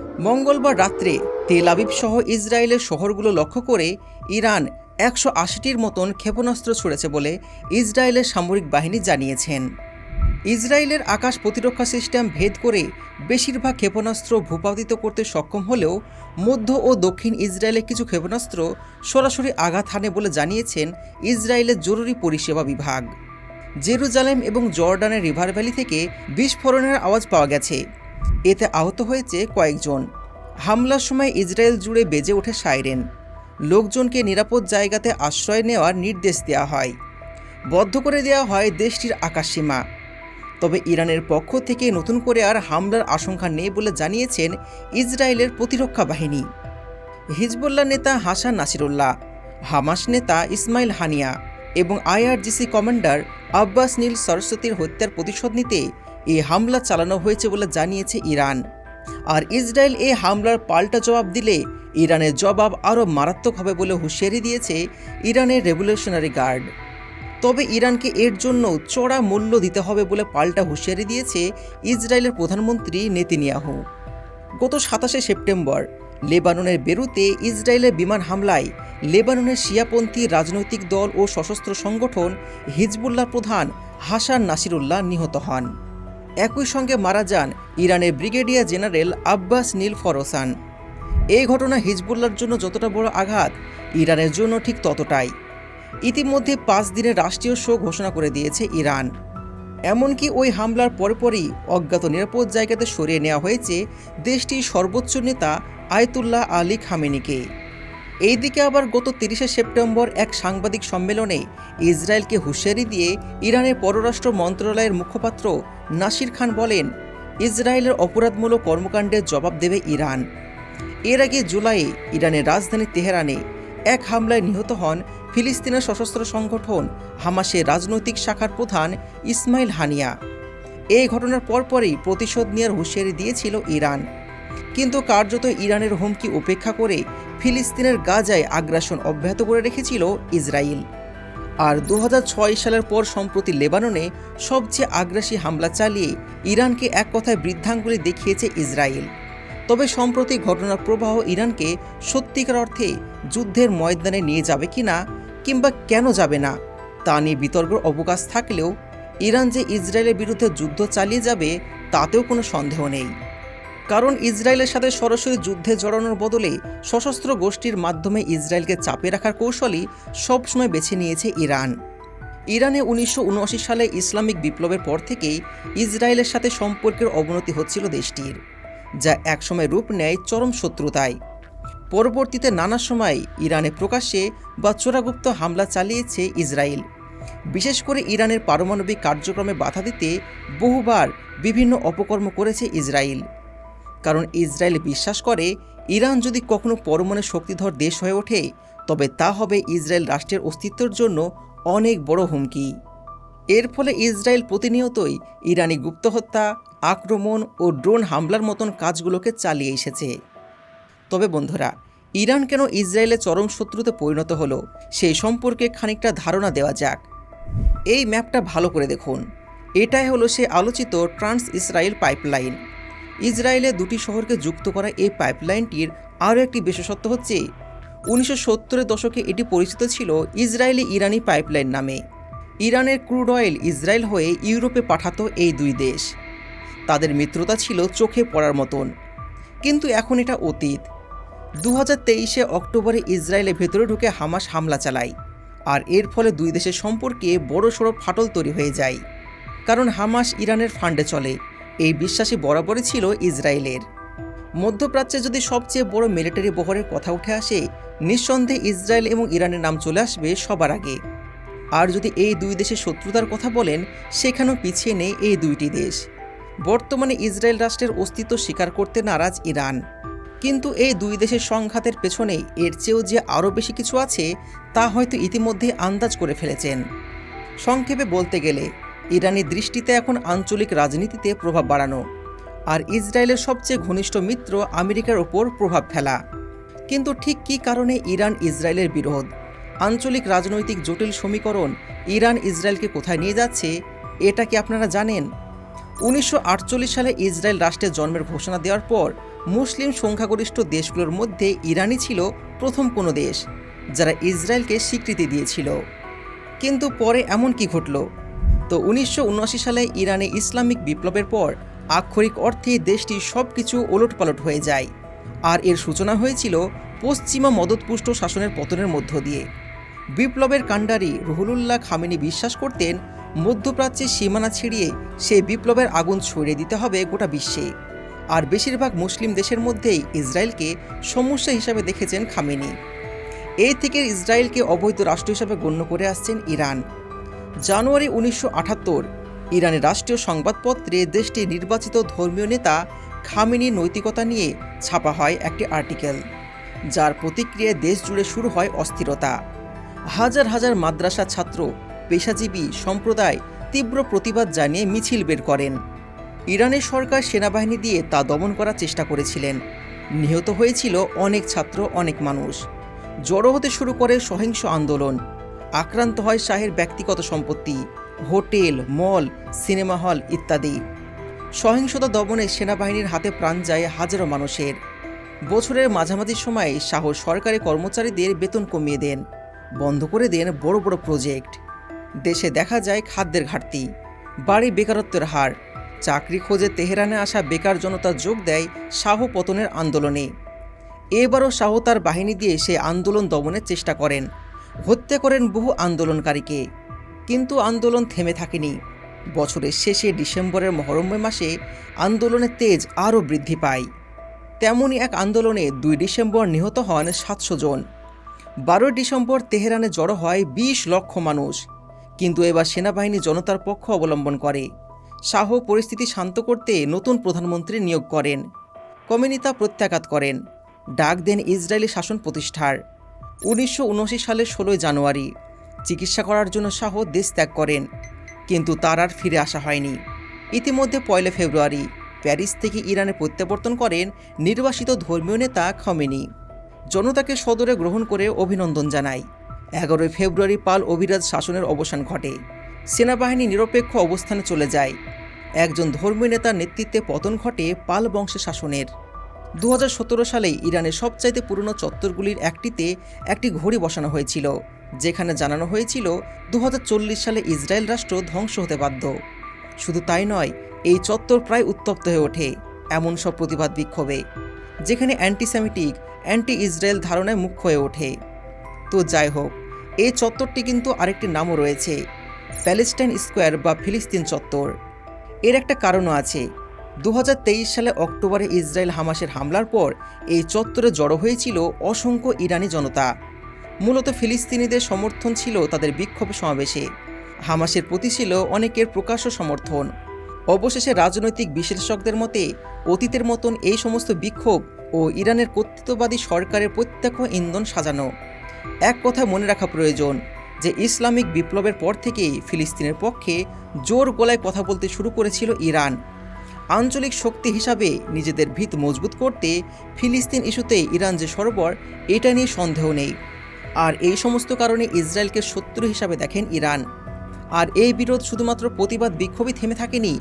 মঙ্গলবার রাত্রে Tel Aviv সহ ইসরায়েলের শহরগুলো লক্ষ্য করে ইরান একশো আশিটির মতন ক্ষেপণাস্ত্র ছুড়েছে বলে ইসরায়েলের সামরিক বাহিনী জানিয়েছেন। ইসরায়েলের আকাশ প্রতিরক্ষা সিস্টেম ভেদ করে বেশিরভাগ ক্ষেপণাস্ত্র ভূপাতিত করতে সক্ষম হলেও মধ্য ও দক্ষিণ ইসরায়েলের কিছু ক্ষেপণাস্ত্র সরাসরি আঘাত হানে বলে জানিয়েছেন ইসরায়েলের জরুরি পরিষেবা বিভাগ। জেরুজালেম এবং জর্ডানের রিভার ভ্যালি থেকে বিস্ফোরণের আওয়াজ পাওয়া গেছে। এতে আহত হয়েছে কয়েকজন। হামলার সময় ইসরায়েল জুড়ে বেজে ওঠে সাইরেন। লোকজনকে নিরাপদ জায়গাতে আশ্রয় নেওয়ার নির্দেশ দেওয়া হয়। বদ্ধ করে দেওয়া হয় দেশটির আকাশসীমা। তবে ইরানের পক্ষ থেকে নতুন করে আর হামলার আশঙ্কা নেই বলে জানিয়েছেন ইসরায়েলের প্রতিরক্ষা বাহিনী। হিজবুল্লাহ নেতা হাসান নাসিরুল্লাহ, হামাস নেতা ইসমাইল হানিয়া এবং আইআরজিসি কমান্ডার আব্বাস নীল সরস্বতীর হত্যার প্রতিশোধ নিতে এই হামলা চালানো হয়েছে বলে জানিয়েছে ইরান। আর ইসরায়েল এই হামলার পাল্টা জবাব দিলে ইরানের জবাব আরও মারাত্মক হবে বলে হুঁশিয়ারি দিয়েছে ইরানের রেভলিউশনারি গার্ড। তবে ইরানকে এর জন্য চড়া মূল্য দিতে হবে বলে পাল্টা হুঁশিয়ারি দিয়েছে ইসরায়েলের প্রধানমন্ত্রী নেতিনিয়াহু। গত সাতাশে সেপ্টেম্বর লেবাননের বেরুতে ইসরায়েলের বিমান হামলায় লেবাননের শিয়াপন্থী রাজনৈতিক দল ও সশস্ত্র সংগঠন হিজবুল্লাহ প্রধান হাসান নাসিরুল্লাহ নিহত হন। একই সঙ্গে মারা যান ইরানের brigadier general Abbas Nilforoushan. এই ঘটনা হিজবুল্লার জন্য যতটা বড় আঘাত, ইরানের জন্য ঠিক ততটাই। ইতিমধ্যে পাঁচ দিনের রাষ্ট্রীয় শোক ঘোষণা করে দিয়েছে ইরান। এমনকি ওই হামলার পরপরই অজ্ঞাত নিরাপদ জায়গাতে সরিয়ে নেওয়া হয়েছে দেশটির সর্বোচ্চ নেতা আয়তুল্লাহ আলী খামেনিকে। এইদিকে আবার গত তিরিশে সেপ্টেম্বর এক সাংবাদিক সম্মেলনে ইসরায়েলকে হুঁশিয়ারি দিয়ে ইরানের পররাষ্ট্র মন্ত্রণালয়ের মুখপাত্র নাসির খান বলেন, ইসরায়েলের অপরাধমূলক কর্মকাণ্ডের জবাব দেবে ইরান। এর আগে জুলাইয়ে ইরানের রাজধানী তেহরানে এক হামলায় নিহত হন ফিলিস্তিনের সশস্ত্র সংগঠন হামাসের রাজনৈতিক শাখার প্রধান ইসমাইল হানিয়া। এই ঘটনার পরপরই প্রতিশোধ নেওয়ার হুঁশিয়ারি দিয়েছিল ইরান। কিন্তু কার্যত ইরানের হুমকি উপেক্ষা করে ফিলিস্তিনের গাজায় আগ্রাসন অব্যাহত করে রেখেছিল ইসরায়েল আর দু হাজার ছয় সালের পর সম্প্রতি লেবাননে সবচেয়ে আগ্রাসী হামলা চালিয়ে ইরানকে এক কথায় বৃদ্ধাঙ্গুলি দেখিয়েছে ইসরায়েল। তবে সম্প্রতি ঘটনার প্রবাহ ইরানকে সত্যিকার অর্থে যুদ্ধের ময়দানে নিয়ে যাবে কি না কিংবা কেন যাবে না, তা নিয়ে বিতর্কের অবকাশ থাকলেও ইরান যে ইসরায়েলের বিরুদ্ধে যুদ্ধ চালিয়ে যাবে, তাতেও কোনো সন্দেহ নেই। কারণ ইসরায়েলের সাথে সরাসরি যুদ্ধে জড়ানোর বদলে সশস্ত্র গোষ্ঠীর মাধ্যমে ইসরায়েলকে চাপে রাখার কৌশলই সবসময় বেছে নিয়েছে ইরান। ইরানে উনিশশো উনআশি সালে ইসলামিক বিপ্লবের পর থেকেই ইসরায়েলের সাথে সম্পর্কের অবনতি হচ্ছিল দেশটির, যা একসময় রূপ নেয় চরম শত্রুতায়। পরবর্তীতে নানা সময় ইরানে প্রকাশ্যে বা চোরাগুপ্ত হামলা চালিয়েছে ইসরায়েল। বিশেষ করে ইরানের পারমাণবিক কার্যক্রমে বাধা দিতে বহুবার বিভিন্ন অপকর্ম করেছে ইসরায়েল। কারণ ইসরায়েল বিশ্বাস করে, ইরান যদি কখনো পরমাণু শক্তিধর দেশ হয়ে ওঠে, তবে তা হবে ইসরায়েল রাষ্ট্রের অস্তিত্বের জন্য অনেক বড় হুমকি। এর ফলে ইসরায়েল প্রতিনিয়তই ইরানি গুপ্তহত্যা আক্রমণ ও ড্রোন হামলার মতন কাজগুলোকে চালিয়ে এসেছে। তবে বন্ধুরা, ইরান কেন ইসরায়েলের চরম শত্রুতে পরিণত হলো সেই সম্পর্কে খানিকটা ধারণা দেওয়া যাক। এই ম্যাপটা ভালো করে দেখুন। এটাই হলো সে আলোচিত ট্রান্স ইসরায়েল পাইপলাইন। ইসরায়েলে দুটি শহরকে যুক্ত করা এই পাইপলাইনটির আরও একটি বিশেষত্ব হচ্ছে, উনিশশো সত্তরের দশকে এটি পরিচিত ছিল ইসরায়েলি ইরানি পাইপলাইন নামে। ইরানের ক্রুড অয়েল ইসরায়েল হয়ে ইউরোপে পাঠাতো এই দুই দেশ। তাদের মিত্রতা ছিল চোখে পড়ার মতন। কিন্তু এখন এটা অতীত। দু হাজার তেইশে অক্টোবরে ইসরায়েলের ভেতরে ঢুকে হামাস হামলা চালায়, আর এর ফলে দুই দেশের সম্পর্কে বড়সড় ফাটল তৈরি হয়ে যায়। কারণ হামাস ইরানের ফান্ডে চলে। এই বিশ্বাসী বরাবরই ছিল ইসরায়েলের। মধ্যপ্রাচ্যে যদি সবচেয়ে বড় মিলিটারি বহরের কথা উঠে আসে, নিঃসন্দেহে ইসরায়েল এবং ইরানের নাম চলে আসবে সবার আগে। আর যদি এই দুই দেশের শত্রুতার কথা বলেন, সেখানেও পিছিয়ে নেই এই দুইটি দেশ। বর্তমানে ইসরায়েল রাষ্ট্রের অস্তিত্ব স্বীকার করতে নারাজ ইরান। কিন্তু এই দুই দেশের সংঘাতের পেছনে এর চেয়েও যে আরও বেশি কিছু আছে, তা হয়তো ইতিমধ্যে আন্দাজ করে ফেলেছেন। সংক্ষেপে বলতে গেলে ইরানি দৃষ্টিতে এখন আঞ্চলিক রাজনীতিতে প্রভাব বাড়ানো। আর ইসরায়েলের সবচেয়ে ঘনিষ্ঠ মিত্র আমেরিকার ওপর প্রভাব ফেলা। কিন্তু ঠিক কী কারণে ইরান ইসরায়েলের বিরোধ? আঞ্চলিক রাজনৈতিক জটিল সমীকরণ ইরান ইসরায়েলকে কোথায় নিয়ে যাচ্ছে, এটা কি আপনারা জানেন? উনিশশো আটচল্লিশ সালে ইসরায়েল রাষ্ট্রের জন্মের ঘোষণা দেওয়ার পর মুসলিম সংখ্যাগরিষ্ঠ দেশগুলোর মধ্যে ইরানই ছিল প্রথম কোনো দেশ, যারা ইসরায়েলকে স্বীকৃতি দিয়েছিল। কিন্তু পরে এমন কি ঘটল? তো উনিশশো উনআশি সালে ইরানে ইসলামিক বিপ্লবের পর আক্ষরিক অর্থে দেশটি সব কিছু ওলটপালট হয়ে যায়। আর এর সূচনা হয়েছিল পশ্চিমা মদতপুষ্ট শাসনের পতনের মধ্য দিয়ে। বিপ্লবের কাণ্ডারি রুহুলুল্লাহ খামেনি বিশ্বাস করতেন, মধ্যপ্রাচ্যের সীমানা ছিঁড়িয়ে সেই বিপ্লবের আগুন ছড়িয়ে দিতে হবে গোটা বিশ্বে। আর বেশিরভাগ মুসলিম দেশের মধ্যেই ইসরায়েলকে সমস্যা হিসাবে দেখেছেন খামেনি। এই থেকে ইসরায়েলকে অবৈধ রাষ্ট্র হিসাবে গণ্য করে আসছেন ইরান। জানুয়ারি উনিশশো আটাত্তর, ইরানের রাষ্ট্রীয় সংবাদপত্রে দেশটির নির্বাচিত ধর্মীয় নেতা খামেনির নৈতিকতা নিয়ে ছাপা হয় একটি আর্টিকেল, যার প্রতিক্রিয়ায় দেশ জুড়ে শুরু হয় অস্থিরতা। হাজার হাজার মাদ্রাসা ছাত্র, পেশাজীবী সম্প্রদায় তীব্র প্রতিবাদ জানিয়ে মিছিল বের করেন। ইরানের সরকার সেনাবাহিনী দিয়ে তা দমন করার চেষ্টা করেছিলেন। নিহত হয়েছিল অনেক ছাত্র, অনেক মানুষ। জড়ো হতে শুরু করে সহিংস আন্দোলন। আক্রান্ত হয় শাহের ব্যক্তিগত সম্পত্তি, হোটেল, মল, সিনেমা হল ইত্যাদি। সহিংসতা দমনে সেনাবাহিনীর হাতে প্রাণ যায় হাজারো মানুষের। বছরের মাঝামাঝি সময়ে শাহ সরকারি কর্মচারীদের বেতন কমিয়ে দেন, বন্ধ করে দেন বড় বড় প্রজেক্ট। দেশে দেখা যায় খাদ্যের ঘাটতি, বাড়ি বেকারত্বের হার, চাকরি খোঁজে তেহরানে আসা বেকার জনতা যোগ দেয় শাহ পতনের আন্দোলনে। এবারও শাহ তার বাহিনী দিয়ে সে আন্দোলন দমনের চেষ্টা করেন। হত্যা করেন বহু আন্দোলনকারীকে। কিন্তু আন্দোলন থেমে থাকেনি। বছরের শেষে ডিসেম্বরের মহরম্য মাসে আন্দোলনের তেজ আরও বৃদ্ধি পায়। তেমনই এক আন্দোলনে দুই ডিসেম্বর নিহত হন সাতশো জন। বারোই ডিসেম্বর তেহরানে জড়ো হয় বিশ লক্ষ মানুষ। কিন্তু এবার সেনাবাহিনী জনতার পক্ষ অবলম্বন করে। শাহ পরিস্থিতি শান্ত করতে নতুন প্রধানমন্ত্রী নিয়োগ করেন। কমিউনিতা প্রত্যাঘাত করেন। ডাক দেন ইসরায়েলি শাসন প্রতিষ্ঠার। উনিশশো উনআশি সালের ষোলোই জানুয়ারি। চিকিৎসা করার জন্য শাহ দেশ ত্যাগ করেন, কিন্তু তার আর ফিরে আসা হয়নি। ইতিমধ্যে পয়লা ফেব্রুয়ারি প্যারিস থেকে ইরানে প্রত্যাবর্তন করেন নির্বাসিত ধর্মীয় নেতা খমেনি। জনতাকে সদরে গ্রহণ করে অভিনন্দন জানায়। এগারোই ফেব্রুয়ারি পাল অভিরাজ শাসনের অবসান ঘটে। সেনাবাহিনী নিরপেক্ষ অবস্থানে চলে যায়। একজন ধর্মীয় নেতার নেতৃত্বে পতন ঘটে পাল বংশের শাসনের। দু হাজার সতেরো সালে ইরানের সবচাইতে পুরনো চত্বরগুলির একটিতে একটি ঘড়ি বসানো হয়েছিল, যেখানে জানানো হয়েছিল দু হাজার চল্লিশ সালে ইসরায়েল রাষ্ট্র ধ্বংস হতে বাধ্য। শুধু তাই নয়, এই চত্বর প্রায় উত্তপ্ত হয়ে ওঠে, এমন সব প্রতিবাদ বিক্ষোভে, যেখানে অ্যান্টিসেমিটিক অ্যান্টি ইসরায়েল ধারণায় মুখ্য হয়ে ওঠে। তো যাই হোক, এই চত্বরটি কিন্তু আরেকটি নামও রয়েছে, প্যালেস্টাইন স্কোয়ার বা ফিলিস্তিন চত্বর। এর একটা কারণও আছে দু হাজার তেইশ সালে অক্টোবরে ইসরায়েল হামাসের হামলার পর এই চত্বরে জড়ো হয়েছিল অসংখ্য ইরানি জনতা। মূলত ফিলিস্তিনিদের সমর্থন ছিল তাদের বিক্ষোভ সমাবেশে। হামাসের প্রতি ছিল অনেকের প্রকাশ্য সমর্থন। অবশেষে রাজনৈতিক বিশ্লেষকদের মতে, অতীতের মতন এই সমস্ত বিক্ষোভ ও ইরানের কর্তৃত্ববাদী সরকারের প্রত্যক্ষ ইন্ধন সাজানো। এক কথা মনে রাখা প্রয়োজন যে, ইসলামিক বিপ্লবের পর থেকেই ফিলিস্তিনের পক্ষে জোর গলায় কথা বলতে শুরু করেছিল ইরান। আঞ্চলিক শক্তি হিসাবে নিজেদের ভিত মজবুত করতে ফিলিস্তিন ইস্যুতে ইরান যে সরবর, এটা নিয়ে সন্দেহ নেই। আর এই সমস্ত কারণে ইসরায়েলকে শত্রু হিসাবে দেখেন ইরান। আর এই বিরোধ শুধুমাত্র প্রতিবাদ বিক্ষোভই থেমে থাকেনি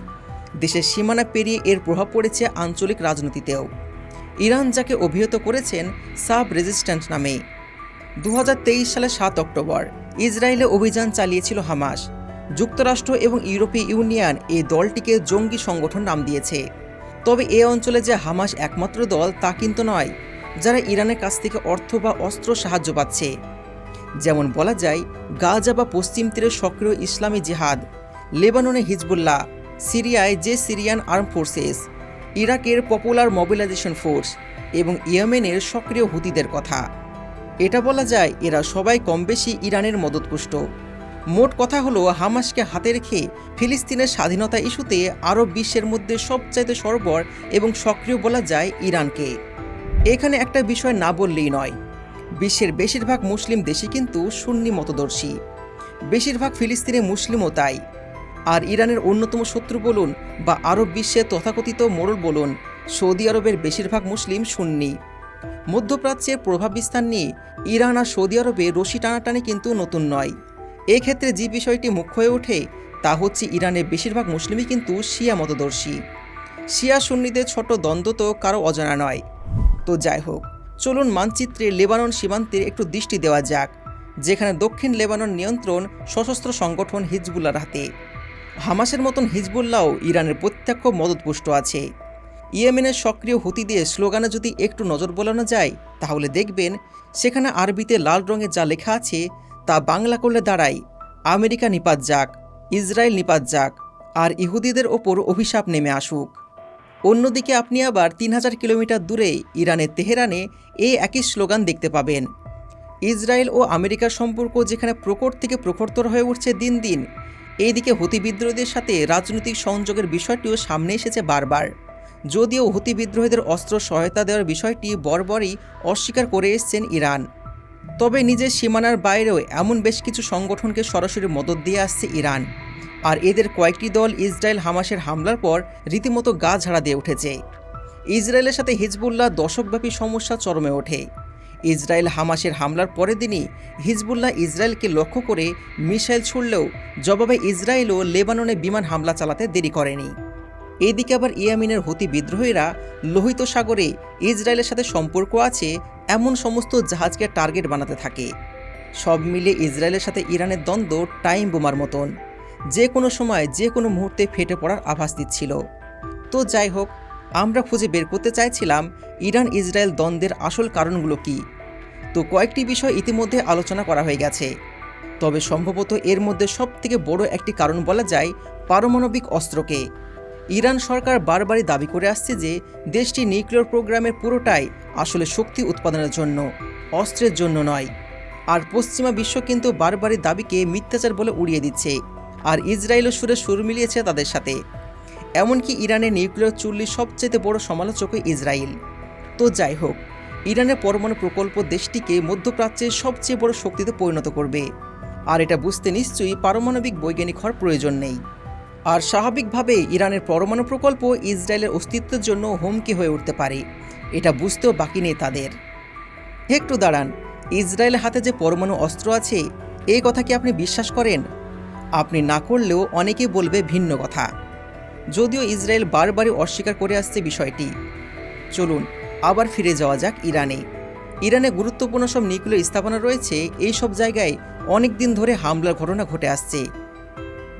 দেশের সীমানা পেরিয়ে এর প্রভাব পড়েছে আঞ্চলিক রাজনীতিতেও। ইরান যাকে অভিহিত করেছেন সাব রেজিস্ট্যান্ট নামে। দু সালের সাত অক্টোবর, ইসরায়েলে অভিযান চালিয়েছিল হামাস। যুক্তরাষ্ট্র এবং ইউরোপীয় ইউনিয়ন এই দলটিকে জঙ্গি সংগঠন নাম দিয়েছে। তবে এ অঞ্চলে যে হামাস একমাত্র দল তা কিন্তু নয়, যারা ইরানের কাছ থেকে অর্থ বা অস্ত্র সাহায্য পাচ্ছে। যেমন বলা যায়, গাজা বা পশ্চিম তীরে সক্রিয় ইসলামী জিহাদ, লেবাননে হিজবুল্লাহ, সিরিয়ায় যে সিরিয়ান আর্ম ফোর্সেস, ইরাকের পপুলার মোবিলাইজেশন ফোর্স এবং ইয়েমেনের সক্রিয় হুতিদের কথা। এটা বলা যায়, এরা সবাই কম বেশি ইরানের মদতপুষ্ট। মোট কথা হলো, হামাসকে হাতে রেখে ফিলিস্তিনের স্বাধীনতা ইস্যুতে আরব বিশ্বের মধ্যে সবচাইতে সরবর এবং সক্রিয় বলা যায় ইরানকে। এখানে একটা বিষয় না বললেই নয়, বিশ্বের বেশিরভাগ মুসলিম দেশই কিন্তু সুন্নি মতদর্শী। বেশিরভাগ ফিলিস্তিনে মুসলিমও তাই। আর ইরানের অন্যতম শত্রু বলুন বা আরব বিশ্বের তথাকথিত মোড়ল বলুন, সৌদি আরবের বেশিরভাগ মুসলিম সুন্নি। মধ্যপ্রাচ্যের প্রভাব বিস্তার নিয়ে ইরান আর সৌদি আরবে রশি টানাটানি কিন্তু নতুন নয়। এক্ষেত্রে যে বিষয়টি মুখ্য হয়ে ওঠে, তা হচ্ছে ইরানের বেশিরভাগ মুসলিমই কিন্তু শিয়া মতদর্শী। শিয়া সুন্নিদের ছোট দ্বন্দ্ব তো কারও অজানা নয়। তো যাই হোক, চলুন মানচিত্রে লেবানন সীমান্তে একটু দৃষ্টি দেওয়া যাক, যেখানে দক্ষিণ লেবানন নিয়ন্ত্রণ সশস্ত্র সংগঠন হিজবুল্লার হাতে। হামাসের মতন হিজবুল্লাও ইরানের প্রত্যক্ষ মদতপুষ্ট আছে। ইয়েমেনের সক্রিয় হুতিদের স্লোগানে যদি একটু নজর বোলানো যায়, তাহলে দেখবেন সেখানে আরবিতে লাল রঙে যা লেখা আছে তা বাংলা করলে দাঁড়ায় আমেরিকা নিপাত যাক, ইসরায়েল নিপাত যাক, আর ইহুদিদের ওপর অভিশাপ নেমে আসুক। অন্যদিকে আপনি আবার তিন হাজার কিলোমিটার দূরে ইরানের তেহরানে এই একই স্লোগান দেখতে পাবেন। ইসরায়েল ও আমেরিকার সম্পর্ক যেখানে প্রকট থেকে প্রখরতর হয়ে উঠছে দিন দিন, এইদিকে হতি বিদ্রোহীদের সাথে রাজনৈতিক সংযোগের বিষয়টিও সামনে এসেছে বারবার। যদিও হতি বিদ্রোহীদের অস্ত্র সহায়তা দেওয়ার বিষয়টি বরবরই অস্বীকার করে এসছেন ইরান। তবে নিজের সীমানার বাইরেও এমন বেশ কিছু সংগঠনকে সরাসরি মদত দিয়ে আসছে ইরান। আর এদের কয়েকটি দল ইসরায়েল হামাসের হামলার পর রীতিমতো গা ঝাড়া দিয়ে উঠেছে। ইসরায়েলের সাথে হিজবুল্লাহ দশকব্যাপী সমস্যা চরমে ওঠে। ইসরায়েল হামাসের হামলার পরের দিনই হিজবুল্লাহ ইসরায়েলকে লক্ষ্য করে মিসাইল ছুড়লেও জবাবে ইসরায়েলও লেবাননে বিমান হামলা চালাতে দেরি করেনি। এদিকে আবার ইয়ামিনের হতি বিদ্রোহীরা লোহিত সাগরে ইসরায়েলের সাথে সম্পর্ক আছে, এমন সমস্ত জাহাজকে টার্গেট বানাতে থাকে। সব মিলে ইসরায়েলের সাথে ইরানের দ্বন্দ্ব টাইম বোমার মতন। যে কোনো সময়, যে কোনো মুহূর্তে ফেটে পড়ার আভাস দিচ্ছিল। তো যাই হোক, আমরা খুঁজে বের করতে চাইছিলাম ইরান ইসরায়েল দ্বন্দ্বের আসল কারণগুলো কি। তো কয়েকটি বিষয় ইতিমধ্যে আলোচনা করা হয়ে গেছে। তবে সম্ভবত এর মধ্যে সবথেকে বড় একটি কারণ বলা যায় পারমাণবিক অস্ত্রকে। ইরান সরকার বারবারই দাবি করে আসছে যে দেশটি নিউক্লিয়ার প্রোগ্রামের পুরোটাই আসলে শক্তি উৎপাদনের জন্য, অস্ত্রের জন্য নয়। আর পশ্চিমা বিশ্ব কিন্তু বারবারই দাবিকে মিথ্যাচার বলে উড়িয়ে দিচ্ছে, আর ইসরায়েলও সুরে সুর মিলিয়েছে তাদের সাথে। এমনকি ইরানের নিউক্লিয়ার চুল্লির সবচেয়ে বড় সমালোচক ইসরায়েল। তো যাই হোক, ইরানের পরমাণু প্রকল্প দেশটিকে মধ্যপ্রাচ্যের সবচেয়ে বড় শক্তিতে পরিণত করবে। আর এটা বুঝতে নিশ্চয়ই পারমাণবিক বৈজ্ঞানিক হওয়ার প্রয়োজন নেই। আর স্বাভাবিকভাবে ইরানের পরমাণু প্রকল্প ইসরায়েলের অস্তিত্বের জন্য হুমকি হয়ে উঠতে পারে। এটা বুঝতেও বাকি নেই তাদের। একটু দাঁড়ান, ইসরায়েলের হাতে যে পরমাণু অস্ত্র আছে এই কথা কি আপনি বিশ্বাস করেন? আপনি না করলেও অনেকেই বলবে ভিন্ন কথা। যদিও ইসরায়েল বারবারই অস্বীকার করে আসছে বিষয়টি। চলুন, আবার ফিরে যাওয়া যাক ইরানে। ইরানে গুরুত্বপূর্ণ সব নিউক্লিয়ার স্থাপনা রয়েছে। এই সব জায়গায় অনেক দিন ধরে হামলার ঘটনা ঘটে আসছে।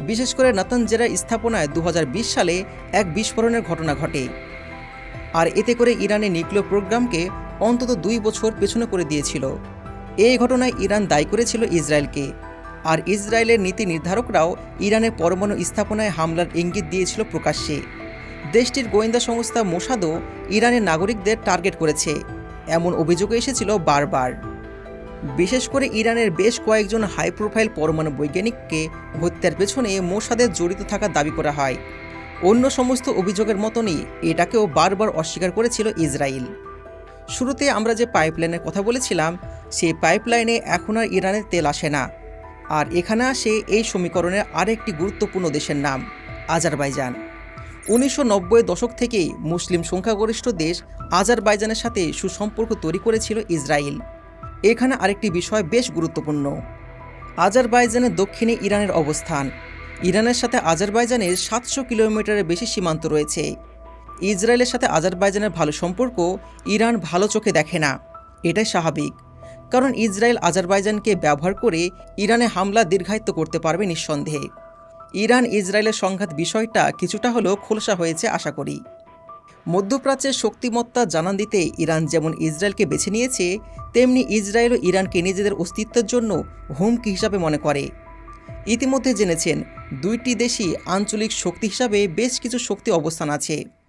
বিশেষ করে নাতানজেরার স্থাপনায় দু হাজার বিশ সালে এক বিস্ফোরণের ঘটনা ঘটে। আর এতে করে ইরানের নিউক্লিয়ার প্রোগ্রামকে অন্তত দুই বছর পেছনে করে দিয়েছিল। এই ঘটনায় ইরান দায়ী করেছিল ইসরায়েলকে। আর ইসরায়েলের নীতি নির্ধারকরাও ইরানের পরমাণু স্থাপনায় হামলার ইঙ্গিত দিয়েছিল প্রকাশ্যে। দেশটির গোয়েন্দা সংস্থা মোসাদও ইরানের নাগরিকদের টার্গেট করেছে। এমন অভিযোগ এসেছিল বারবার। বিশেষ করে ইরানের বেশ কয়েকজন হাই প্রোফাইল পরমাণু বৈজ্ঞানিককে হত্যার পেছনে মোসাদের জড়িত থাকার দাবি করা হয়। অন্য সমস্ত অভিযোগের মতনই এটাকেও বারবার অস্বীকার করেছিল ইসরায়েল। শুরুতে আমরা যে পাইপলাইনের কথা বলেছিলাম সেই পাইপলাইনে এখন আর ইরানের তেল আসে না। আর এখানে আসে এই সমীকরণের আরেকটি গুরুত্বপূর্ণ দেশের নাম, আজারবাইজান। উনিশশো দশক থেকেই মুসলিম সংখ্যাগরিষ্ঠ দেশ আজারবাইজানের সাথে সুসম্পর্ক তৈরি করেছিল ইসরায়েল। এখানে আরেকটি বিষয় বেশ গুরুত্বপূর্ণ। আজারবাইজানের দক্ষিণে ইরানের অবস্থান। ইরানের সাথে আজারবাইজানের সাতশো কিলোমিটারের বেশি সীমান্ত রয়েছে। ইসরায়েলের সাথে আজারবাইজানের ভালো সম্পর্ক ইরান ভালো চোখে দেখে না। এটাই স্বাভাবিক। কারণ ইসরায়েল আজারবাইজানকে ব্যবহার করে ইরানে হামলা দীর্ঘায়িত করতে পারবে নিঃসন্দেহে। ইরান ইসরায়েলের সংঘাত বিষয়টা কিছুটা হলেও খোলসা হয়েছে আশা করি। মধ্যপ্রাচ্যের শক্তিমত্তা জানান দিতে ইরান যেমন ইসরায়েলকে বেছে নিয়েছে, তেমনি ইসরায়েলও ইরানকে নিজেদের অস্তিত্বের জন্য হুমকি হিসাবে মনে করে। ইতিমধ্যে জেনেছেন, দুইটি দেশই আঞ্চলিক শক্তি হিসাবে বেশ কিছু শক্তি অবস্থান আছে।